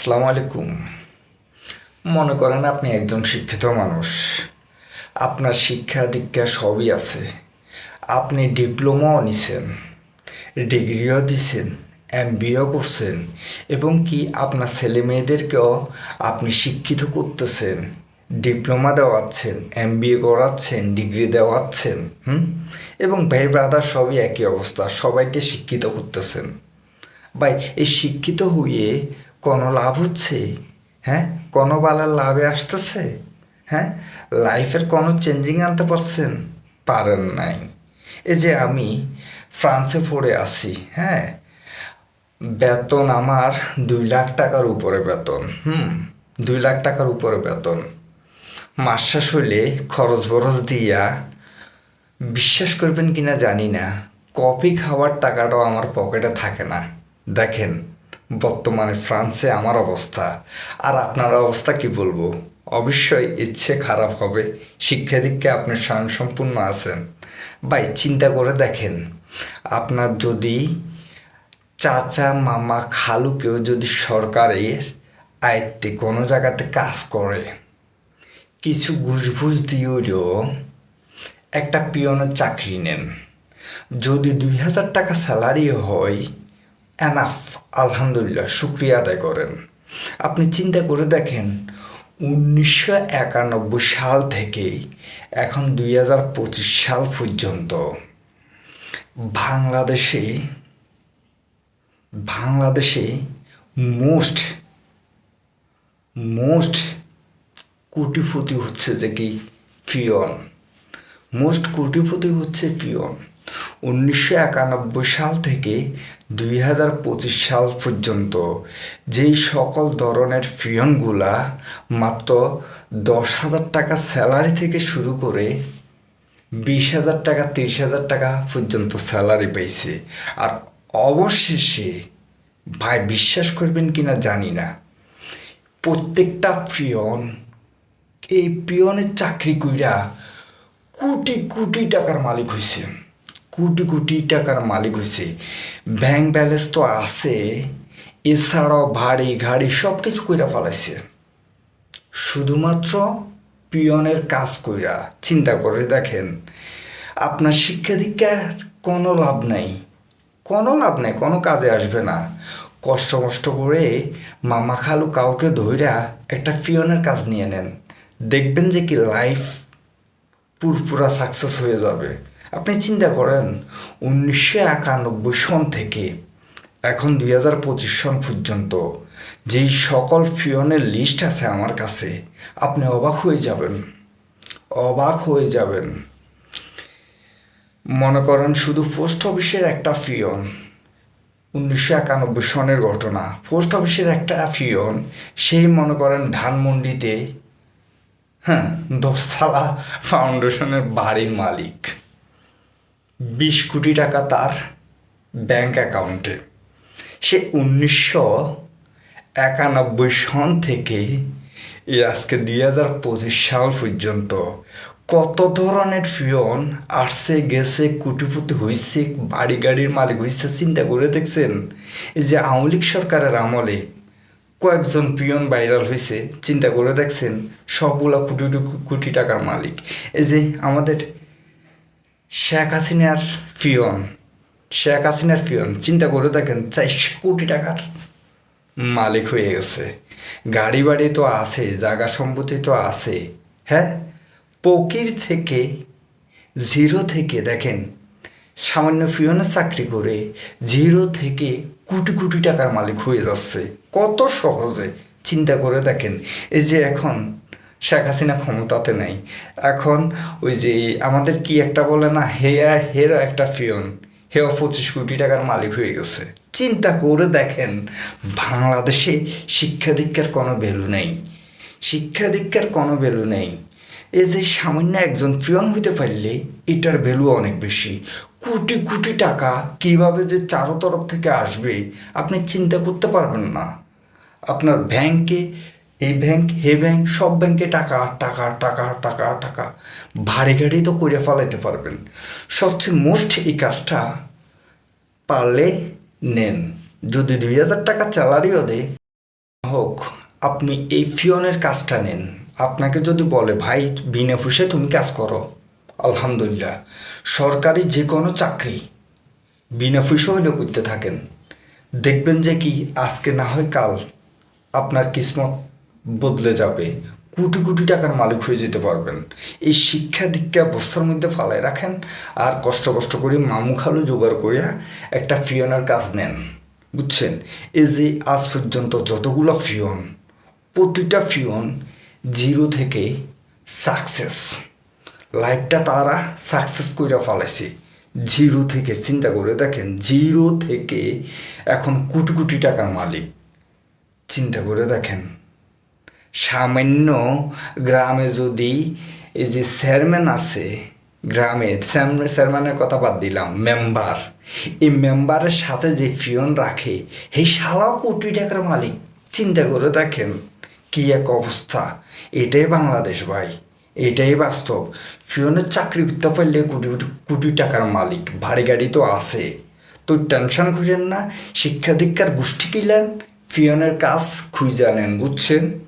আসসালামু আলাইকুম। মনে করেন আপনি একজন শিক্ষিত মানুষ। আপনার শিক্ষা দীক্ষা সবই আছে। আপনি ডিপ্লোমাও নিছেন, ডিগ্রিও দিছেন এম বিও করছেন এবং কি আপনার ছেলে মেয়েদেরকেও আপনি শিক্ষিত করতেছেন, ডিপ্লোমা দেওয়াচ্ছেন এম বিএ করাচ্ছেন, ডিগ্রি দেওয়াচ্ছেন, হুম? এবং ভাই ব্রাদার সবই একই অবস্থা, সবাইকে শিক্ষিত করতেছেন। ভাই, এই শিক্ষিত হয়ে কোনো লাভ হচ্ছে? হ্যাঁ? কোনো বালার লাভে আসতেছে? হ্যাঁ? লাইফের কোনো চেঞ্জিং আনতে পারছেন? পারেন নাই। এই যে আমি ফ্রান্সে পড়ে আসি হ্যাঁ? বেতন আমার দুই লাখ টাকার উপরে বেতন, হুম? দুই লাখ টাকার উপরে বেতন। মাস শেষ হইলে খরচ বরচ দিয়া বিশ্বাস করবেন কিনা জানি না। কফি খাওয়ার টাকাটাও আমার পকেটে থাকে না। দেখেন বর্তমানে ফ্রান্সে আমার অবস্থা। আর আপনার অবস্থা কি বলব? অবশ্যই ইচ্ছে খারাপ হবে। শিক্ষা দীক্ষা আপনি স্বয়ংসম্পূর্ণ আছেন। ভাই, চিন্তা করে দেখেন। আপনার যদি চাচা, মামা, খালু কেউ যদি সরকারের আয়ত্তে কোনো জায়গাতে কাজ করে, কিছু ঘুষঘুষ দিয়েও একটা পিয়নের চাকরি নেন। যদি দুই হাজার টাকা স্যালারি হয় এনাফ আলহামদুলিল্লাহ, শুক্রিয়া আদায় করেন। আপনি চিন্তা করে দেখেন, উনিশশো একানব্বই সাল থেকে এখন দুই হাজার পঁচিশ সাল পর্যন্ত, বাংলাদেশে বাংলাদেশে মোস্ট মোস্ট কোটিপতি হচ্ছে যে কি, পিয়ন। মোস্ট কোটিপতি হচ্ছে পিয়ন। উনিশশো একানব্বই সাল থেকে দুই হাজার পঁচিশ সাল পর্যন্ত যেই সকল ধরনের পিয়নগুলা মাত্র দশ হাজার টাকা স্যালারি থেকে শুরু করে বিশ হাজার টাকা, তিরিশ হাজার টাকা পর্যন্ত স্যালারি পাইছে। আর অবশেষে, ভাই বিশ্বাস করবেন কিনা জানি না, প্রত্যেকটা পিয়ন এই পিয়নের চাকরি কইরা কোটি কোটি টাকার মালিক হয়েছে কোটি কোটি টাকার মালিক হয়েছে ব্যাংক ব্যালেন্স তো আছে, এছাড়াও বাড়ি, গাড়ি সব কিছু কইরা ফেলাইছে। শুধুমাত্র পিয়নের কাজ কইরা, চিন্তা করে দেখেন, আপনার শিক্ষা দীক্ষার কোনো লাভ নাই। কোনো লাভ নাই, কোনো কাজে আসবে না। কষ্ট কষ্ট করে মামা খালু কাউকে ধইরা একটা পিয়নের কাজ নিয়ে নেন। দেখবেন যে কি লাইফ পুরপুরা সাকসেস হয়ে যাবে। আপনি চিন্তা করেন, উনিশশো একানব্বই সন থেকে এখন দুই হাজার পঁচিশ সন পর্যন্ত যেই সকল পিয়নের লিস্ট আছে আমার কাছে, আপনি অবাক হয়ে যাবেন। অবাক হয়ে যাবেন। মনে করেন শুধু পোস্ট অফিসের একটা পিয়ন, উনিশশো একানব্বই সনের ঘটনা। পোস্ট অফিসের একটা পিয়ন, সেই মনে করেন ধানমন্ডিতে হ্যাঁ দশতলা ফাউন্ডেশনের বাড়ির মালিক। বিশ কোটি টাকা তার ব্যাংক অ্যাকাউন্টে সে উনিশশো একানব্বই সন থেকে আজকে দুই হাজার পঁচিশ সাল পর্যন্ত কত ধরনের পিয়ন আসছে, গেছে কুটিপুটি হয়েছে বাড়ি গাড়ির মালিক হয়েছে চিন্তা করে দেখছেন? এই যে আওয়ামী লীগ সরকারের আমলে কয়েকজন পিয়ন ভাইরাল হয়েছে চিন্তা করে দেখছেন? সবগুলা কোটি কোটি টাকার মালিক। এই যে আমাদের শেখ হাসিনার পিয়ন, শেখ হাসিনার পিয়ন, চিন্তা করে দেখেন চারশো কোটি টাকার মালিক হয়ে গেছে। গাড়ি বাড়ি তো আছে, জায়গা সম্পত্তি তো আছে হ্যাঁ? পকির থেকে, জিরো থেকে দেখেন, সামান্য পিয়নের চাকরি করে জিরো থেকে কোটি কোটি টাকার মালিক হয়ে যাচ্ছে। কত সহজে, চিন্তা করে দেখেন, এই যে এখন শেখ হাসিনা ক্ষমতাতে নেই। এখন ওই যে আমাদের কি একটা বলে না হেয়ার হেরো একটা পিয়ন হেও পঁচিশ কোটি টাকার মালিক হয়ে গেছে। চিন্তা করে দেখেন, বাংলাদেশে শিক্ষা দীক্ষার কোনো ভ্যালু নেই। শিক্ষা দীক্ষার কোনো ভ্যালু নেই। এই যে সামান্য একজন পিয়ন হইতে পারলে এটার ভ্যালু অনেক বেশি। কোটি কোটি টাকা কীভাবে যে চারো তরফ থেকে আসবে, আপনি চিন্তা করতে পারবেন না। আপনার ব্যাংকে এই ব্যাংক হে ব্যাংক সব ব্যাংকে টাকা টাকা টাকা টাকা টাকা। ভারী গাড়ি তো করে ফেলাইতে পারবেন। সবচেয়ে মোস্ট এই কাজটা পারলে নেন। যদি দুই হাজার টাকা স্যালারিও দেয়, হোক, আপনি এই ফিওনের কাজটা নেন। আপনাকে যদি বলে, ভাই, বিনা ফুসে তুমি কাজ করো। আলহামদুলিল্লাহ। সরকারি যে কোনো চাকরি, বিনা ফুসে হইলেও করতে থাকেন। দেখবেন যে কি, আজকে না হয় কাল, আপনার কিসমত বদলে যাবে। কোটি কোটি টাকার মালিক হয়ে যেতে পারবেন। এই শিক্ষা দীক্ষা বস্তার মধ্যে ফালাই রাখেন আর কষ্ট কষ্ট করে মামু খালু জোগাড় করিয়া একটা ফিওনের কাজ নেন। বুঝছেন? এই যে আজ পর্যন্ত যতগুলো ফিওন, প্রতিটা ফিওন জিরো থেকে সাকসেস। লাইফটা তারা সাকসেস করে ফেলেছে জিরো থেকে, চিন্তা করে দেখেন, জিরো থেকে এখন কোটি কোটি টাকার মালিক। চিন্তা করে দেখেন। সামান্য গ্রামে যদি এই যে চেয়ারম্যান আছে গ্রামের, চেয়ারম্যান, চেয়ারম্যানের কথা বাদ দিলাম, মেম্বার। এই মেম্বারের সাথে যে ফিয়ন রাখে এই শালাও কোটি টাকার মালিক। চিন্তা করে দেখেন কি এক অবস্থা। এটাই বাংলাদেশ ভাই, এটাই বাস্তব। ফিওনের চাকরি করতে পারলে কোটি কোটি টাকার মালিক, ভারী গাড়ি তো আছে। তো টেনশন করেন না, শিক্ষা দীক্ষার গোষ্ঠী কিলেন ফিওনের কাজ খুঁজে নেন বুঝছেন?